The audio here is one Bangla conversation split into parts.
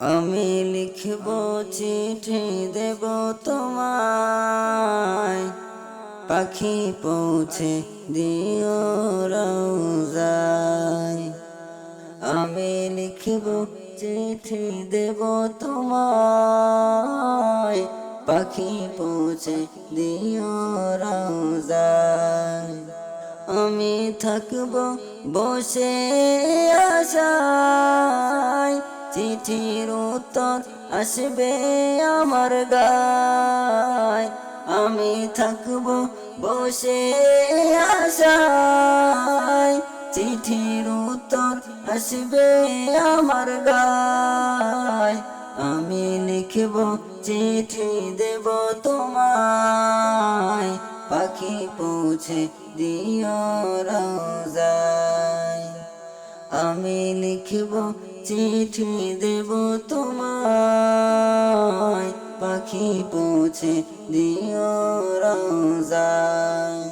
আমি লিখব চিঠি দেব তোমায়। পাখি পৌঁছে দিও রোজায় আমি লিখব চিঠি দেব তোমায়। পাখি পৌঁছে দিও রোজায় আমি থাকব বসে আশায়। চিঠির উত্তর আসবে আমার গায়। আমি থাকব বসে আশায়। চিঠির উত্তর আসবে আমার গায়। আমি লিখব চিঠি দেব তোমায়। পাখি পৌঁছে দিও রোজায় আমি লিখব চিঠি দেব তোমায়। পাখি পৌঁছে দিও রোজায়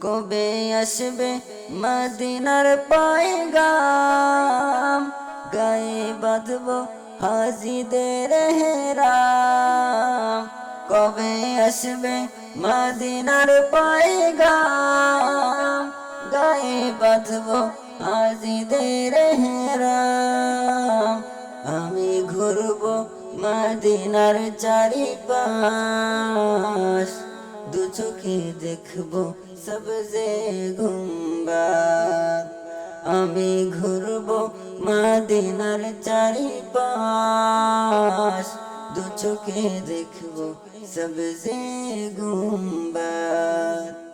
কবে আসবে মদিনার পায়গাম? গায়ে বাঁধব হাজিদের হেরাম। কবে আসবে মদিনার পায়গাম? গায়ে বাঁধব হাজিদের হেরাম। আমি ঘুরব মদিনার চারিপাশ। দু চোখে দেখব সবজে গুম্বাদ। আমি ঘুরব মদিনার চারিপাশ। দু চোখে দেখব সবজে গুম্বাদ।